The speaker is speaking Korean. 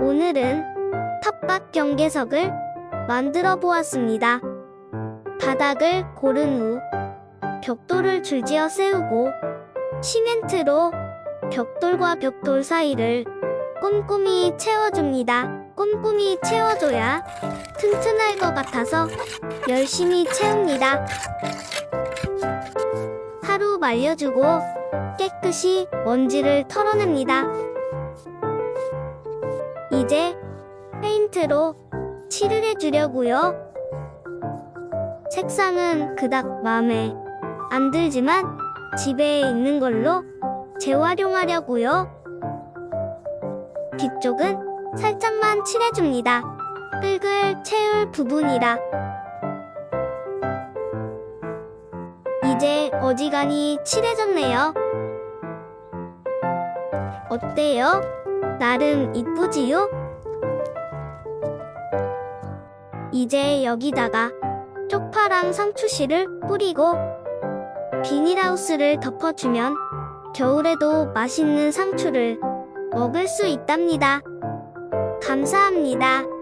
오늘은 텃밭 경계석을 만들어 보았습니다. 바닥을 고른 후 벽돌을 줄지어 세우고 시멘트로 벽돌과 벽돌 사이를 꼼꼼히 채워줍니다. 꼼꼼히 채워줘야 튼튼할 것 같아서 열심히 채웁니다. 하루 말려주고 깨끗이 먼지를 털어냅니다. 이제 페인트로 칠을 해주려고요. 색상은 그닥 마음에 안 들지만 집에 있는 걸로 재활용하려고요. 뒤쪽은 살짝만 칠해줍니다. 흙을 채울 부분이라. 이제 어지간히 칠해졌네요. 어때요? 나름 이쁘지요? 이제 여기다가 쪽파랑 상추씨를 뿌리고 비닐하우스를 덮어주면 겨울에도 맛있는 상추를 먹을 수 있답니다. 감사합니다.